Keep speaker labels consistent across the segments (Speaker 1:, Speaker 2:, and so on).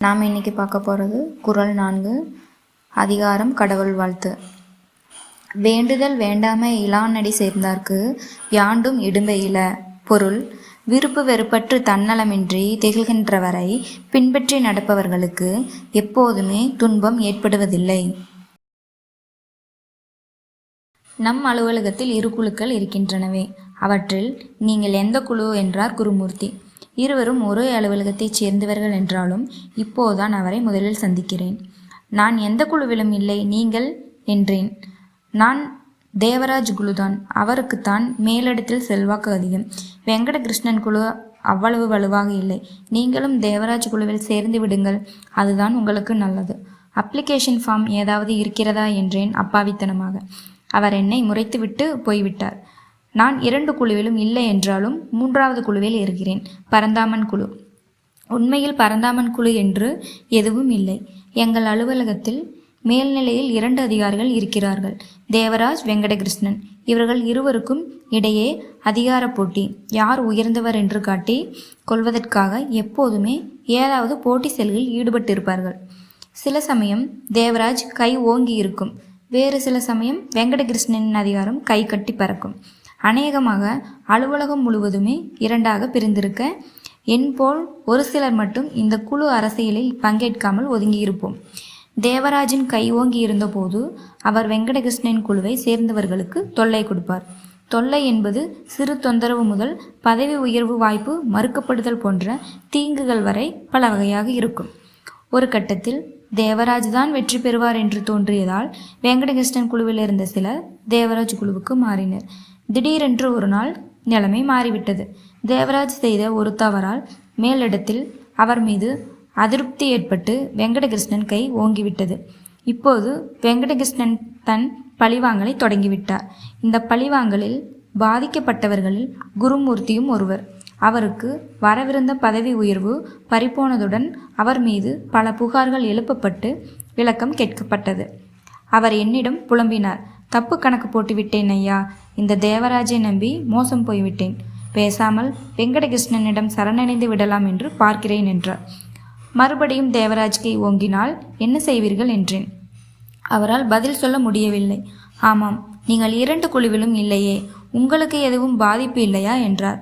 Speaker 1: நாம் இன்னைக்கு பார்க்க போகிறது குரல் நான்கு அதிகாரம் கடவுள் வாழ்த்து. வேண்டுதல் வேண்டாமை இலானடி சேர்ந்தார்க்கு யாண்டும் இடும்பை இல பொருள் விருப்பு வெறுப்பற்று தன்னலமின்றி திகழ்கின்றவரை பின்பற்றி நடப்பவர்களுக்கு எப்போதுமே துன்பம் ஏற்படுவதில்லை. நம் அலுவலகத்தில் இரு குழுக்கள் இருக்கின்றனவே. அவற்றில் நீங்கள் எந்த குழு என்றார் குருமூர்த்தி. இருவரும் ஒரே அலுவலகத்தைச் சேர்ந்தவர்கள் என்றாலும் இப்போதுதான் அவரை முதலில் சந்திக்கிறேன். நான் எந்த குழுவிலும் இல்லை நீங்கள்? என்றேன். நான் தேவராஜ் குழுதான். அவருக்குத்தான் மேலிடத்தில் செல்வாக்கு அதிகம். வெங்கடகிருஷ்ணன் குழு அவ்வளவு வலுவாக இல்லை. நீங்களும் தேவராஜ் குழுவில் சேர்ந்து விடுங்கள். அதுதான் உங்களுக்கு நல்லது. அப்ளிகேஷன் ஃபார்ம் ஏதாவது இருக்கிறதா? என்றேன் அப்பாவித்தனமாக. அவர் என்னை முறைத்துவிட்டு போய்விட்டார். நான் இரண்டு குழுவிலும் இல்லை என்றாலும் மூன்றாவது குழுவில் இருக்கிறேன் பரந்தாமன் குழு. உண்மையில் பரந்தாமன் குழு என்று எதுவும் இல்லை. எங்கள் அலுவலகத்தில் மேல்நிலையில் இரண்டு அதிகாரிகள் இருக்கிறார்கள். தேவராஜ் வெங்கடகிருஷ்ணன். இவர்கள் இருவருக்கும் இடையே அதிகார போட்டி. யார் உயர்ந்தவர் என்று காட்டி கொள்வதற்காக எப்போதுமே ஏதாவது போட்டி செயல்களில் ஈடுபட்டிருப்பார்கள். சில சமயம் தேவராஜ் கை ஓங்கி இருக்கும். வேறு சில சமயம் வெங்கடகிருஷ்ணனின் அதிகாரம் கை கட்டி பறக்கும். அநேகமாக அலுவலகம் முழுவதுமே இரண்டாக பிரிந்திருக்க என்போல் ஒரு சிலர் மட்டும் இந்த குழு அரசியலில் பங்கேற்காமல் ஒதுங்கியிருப்போம். தேவராஜின் கை ஓங்கி இருந்தபோது அவர் வெங்கடகிருஷ்ணன் குழுவை சேர்ந்தவர்களுக்கு தொல்லை கொடுப்பார். தொல்லை என்பது சிறு தொந்தரவு முதல் பதவி உயர்வு வாய்ப்பு மறுக்கப்படுதல் போன்ற தீங்குகள் வரை பல வகையாக இருக்கும். ஒரு கட்டத்தில் தேவராஜ் தான் வெற்றி பெறுவார் என்று தோன்றியதால் வெங்கடகிருஷ்ணன் குழுவில் இருந்த சிலர் தேவராஜ் குழுவுக்கு மாறினர். திடீரென்று ஒரு நாள் நிலைமை மாறிவிட்டது. தேவராஜ் செய்த ஒரு தவறால் மேலிடத்தில் அவர் மீது அதிருப்தி ஏற்பட்டு வெங்கடகிருஷ்ணன் கை ஓங்கிவிட்டது. இப்போது வெங்கடகிருஷ்ணன் தன் பழிவாங்கலை தொடங்கிவிட்டார். இந்த பழிவாங்கலில் பாதிக்கப்பட்டவர்களில் குருமூர்த்தியும் ஒருவர். அவருக்கு வரவிருந்த பதவி உயர்வு பறிப்போனதுடன் அவர் மீது பல புகார்கள் எழுப்பப்பட்டு விளக்கம் கேட்கப்பட்டது. அவர் என்னிடம் புலம்பினார். தப்பு கணக்கு போட்டுவிட்டேன் ஐயா. இந்த தேவராஜை நம்பி மோசம் போய்விட்டேன். பேசாமல் வெங்கடகிருஷ்ணனிடம் சரணடைந்து விடலாம் என்று பார்க்கிறேன் என்றார். மறுபடியும் தேவராஜ்கை ஓங்கினால் என்ன செய்வீர்கள்? என்றேன். அவரால் பதில் சொல்ல முடியவில்லை. ஆமாம் நீங்கள் இரண்டு குழுவிலும் இல்லையே. உங்களுக்கு எதுவும் பாதிப்பு இல்லையா? என்றார்.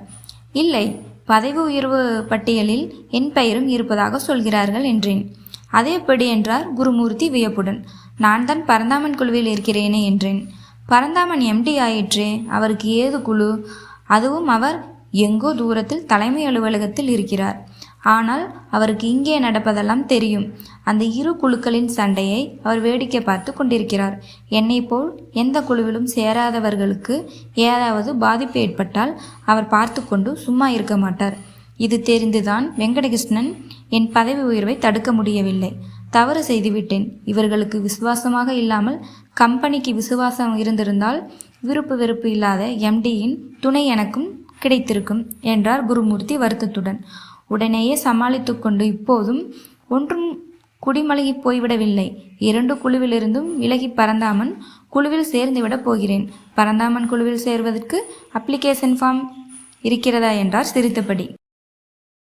Speaker 1: இல்லை பதவி உயர்வு பட்டியலில் என் பெயரும் இருப்பதாக சொல்கிறார்கள் என்றேன். அது எப்படி என்றார் குருமூர்த்தி வியப்புடன். நான் தான் பரந்தாமன் குழுவில் இருக்கிறேனே என்றேன். பரந்தாமன் எம்டி ஆயிற்றே அவருக்கு ஏது குழு? அதுவும் அவர் எங்கோ தூரத்தில் தலைமை அலுவலகத்தில் இருக்கிறார். ஆனால் அவருக்கு இங்கே நடப்பதெல்லாம் தெரியும். அந்த இரு குழுக்களின் சண்டையை அவர் வேடிக்கை பார்த்து கொண்டிருக்கிறார். என்னை போல் எந்த குழுவிலும் சேராதவர்களுக்கு ஏதாவது பாதிப்பு ஏற்பட்டால் அவர் பார்த்து கொண்டு சும்மா இருக்க மாட்டார். இது தெரிந்துதான் வெங்கடகிருஷ்ணன் என் பதவி உயர்வை தடுக்க முடியவில்லை. தவறு செய்துவிட்டேன். இவர்களுக்கு விசுவாசமாக இல்லாமல் கம்பெனிக்கு விசுவாசம் இருந்திருந்தால் விருப்பு வெறுப்பு இல்லாத எம்டியின் துணை எனக்கும் கிடைத்திருக்கும் என்றார் குருமூர்த்தி வருத்தத்துடன். உடனேயே சமாளித்து கொண்டு இப்போதும் ஒன்றும் குடிமலகி போய்விடவில்லை. இரண்டு குழுவிலிருந்தும் விலகி பரந்தாமன் குழுவில் சேர்ந்துவிடப் போகிறேன். பரந்தாமன் குழுவில் சேர்வதற்கு அப்ளிகேஷன் ஃபார்ம் இருக்கிறதா என்றார் சிரித்தபடி.